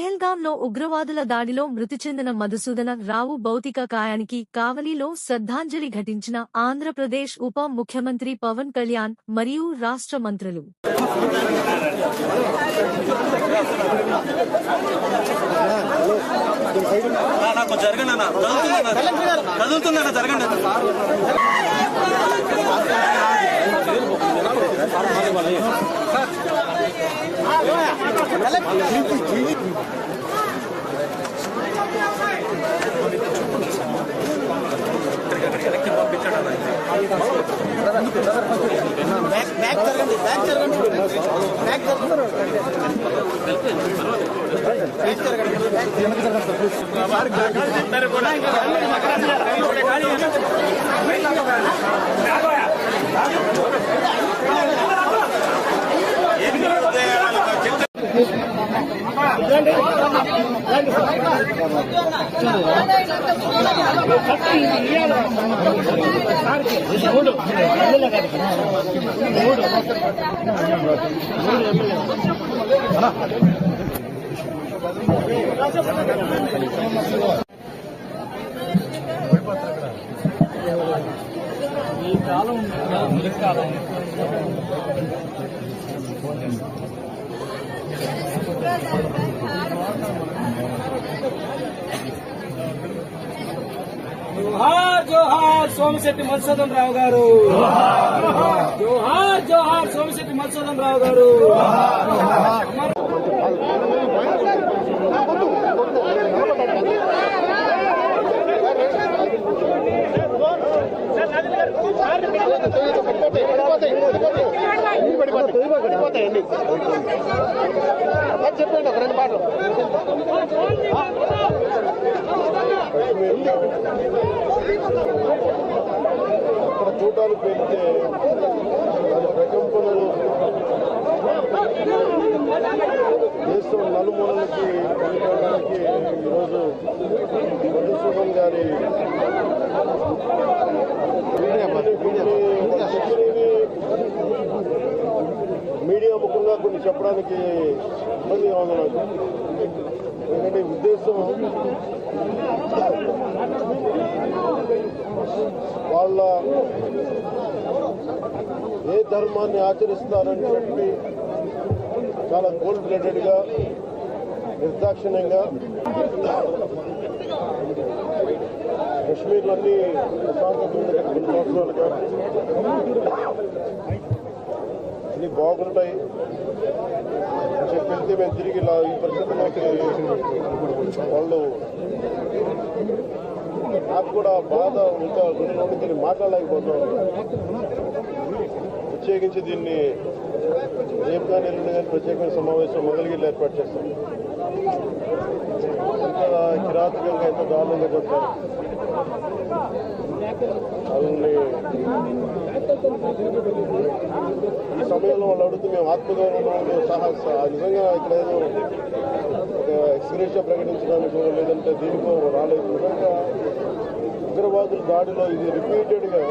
పెహల్గాంలో ఉగ్రవాదుల దాడిలో మృతి చెందిన మధుసూదన రావు భౌతిక కాయానికి కావలిలో శ్రద్ధాంజలి ఘటించిన ఆంధ్రప్రదేశ్ ఉప ముఖ్యమంత్రి పవన్ కళ్యాణ్ మరియు రాష్ట్ర మంత్రులు. నాకు జరగండి ఈ కాలం ముందు కాలం. జోహార్ జోహార్ సోమశెట్టి మధుసూదన్ రావు గారు. జోహార్ జోహార్ సోమశెట్టి మధుసూదన్ రావు గారు. చెప్పండి ఒక రెండు మాటలు అక్కడ చూడడానికి వెళ్తే దాని ప్రకంపనలు దేశం నలుమూలలకి కనుకోవడానికి ఈరోజు మధుసూదన్ గారి మీడియా ముఖంగా కొన్ని ఇబ్బంది ఇబ్బందిగా ఎందుకంటే ఉద్దేశం? వాళ్ళ ఏ ధర్మాన్ని ఆచరిస్తారని చెప్పి చాలా కోల్డ్ బ్లడెడ్గా నిర్దాక్షిణ్యంగా కశ్మీర్లన్నీ ప్రశాంతంగా సంవత్సరాలుగా బాగుంటాయి. చెప్పి వెళ్తే మేము తిరిగి ఇలా ఈ పరిస్థితుల్లోకి వాళ్ళు నాకు కూడా బాధ ఇంకా గుండెలో దీన్ని మాట్లాడలేకపోతున్నాను ప్రత్యేకించి దీన్ని రేపు కానీ ఎల్లుండి కానీ ప్రత్యేకమైన సమావేశం మొదలుగిల్లు ఏర్పాటు చేస్తాం. ఎంత కిరాతకంగా ఎంత దారుణంగా చెప్తారు. వాళ్ళని ఈ సమయంలో వాళ్ళు అడుగుతూ మేము ఆత్మగౌరవంలో సహా నిజంగా ఇక్కడ ఏదో ఒక ఎక్స్గ్రేషన్ ప్రకటించడానికి లేదంటే దీనికో రాలేదు. నిజంగా ఉగ్రవాదుల దాడిలో ఇది రిపీటెడ్గా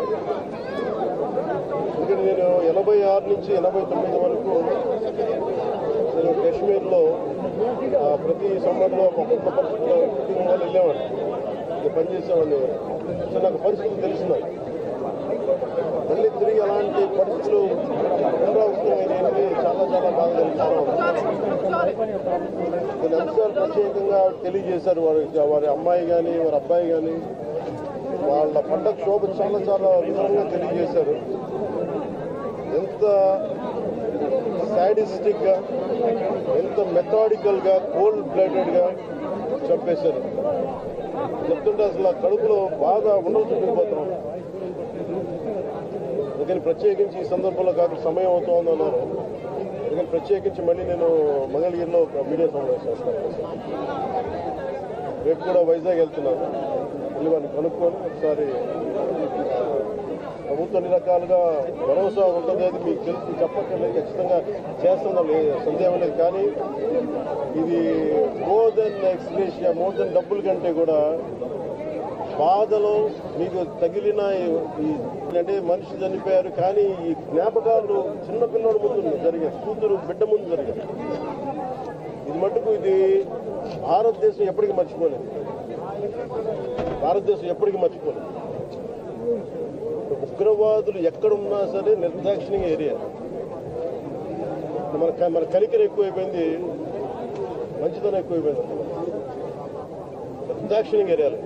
ఎందుకంటే నేను ఎనభై ఆరు నుంచి ఎనభై తొమ్మిది వరకు నేను కాశ్మీర్లో ప్రతి సమ్మర్లో ఒక్కొక్క పరిస్థితుల్లో వెళ్ళేవాడిని. వాళ్ళు వెళ్ళేవాడు పనిచేసేవాడిని సో నాకు పరిస్థితులు తెలుస్తున్నాయి. మళ్ళీ తిరిగి అలాంటి పరిస్థితులు పునరావృతమైనవి చాలా చాలా బాగా తెలుస్తున్నాం ఎంతసారి ప్రత్యేకంగా తెలియజేశారు. వారి వారి అమ్మాయి కానీ వారి అబ్బాయి కానీ వాళ్ళ పండగ శోభ చాలా చాలా విధంగా తెలియజేశారు. ఎంత సైడిస్టిక్గా ఎంత మెథాడికల్గా కోల్డ్ బ్లడెడ్గా చంపేశారు. చెప్తుంటే అసలు కడుపులో బాగా ఉండవు అందుకని ప్రత్యేకించి ఈ సందర్భంలో కాదు సమయం అవుతోంది అన్నారు అందుకని ప్రత్యేకించి మళ్ళీ నేను మంగళగిరిలో ఒక మీడియా సమావేశం చేస్తాను. రేపు కూడా వైజాగ్ వెళ్తున్నాను. మళ్ళీ వారిని కనుక్కొని ఒకసారి ప్రభుత్వం అన్ని రకాలుగా భరోసా ఉంటుంది అది మీకు తెలుసు చెప్పక్కర్లేదు. ఖచ్చితంగా చేస్తుందో లేదు సందేహం లేదు. కానీ ఇది more than ex gratia more than డబ్బుల కంటే కూడా బాధలో మీకు తగిలిన అంటే మనిషి చనిపోయారు. కానీ ఈ జ్ఞాపకాలు చిన్నపిల్లడి ముందు జరిగాయి. కూతురు బిడ్డ ముందు జరిగాయి. ఇది మటుకు ఇది భారతదేశం ఎప్పటికీ మర్చిపోలేదు. భారతదేశం ఎప్పటికీ మర్చిపోలేదు. ఉగ్రవాదులు ఎక్కడున్నా సరే నిర్దాక్షిణ్య ఏరియా. మన మన కనికర ఎక్కువైపోయింది మంచితనం ఎక్కువైపోయింది. నిర్దాక్షిణ్య ఏరియాలు.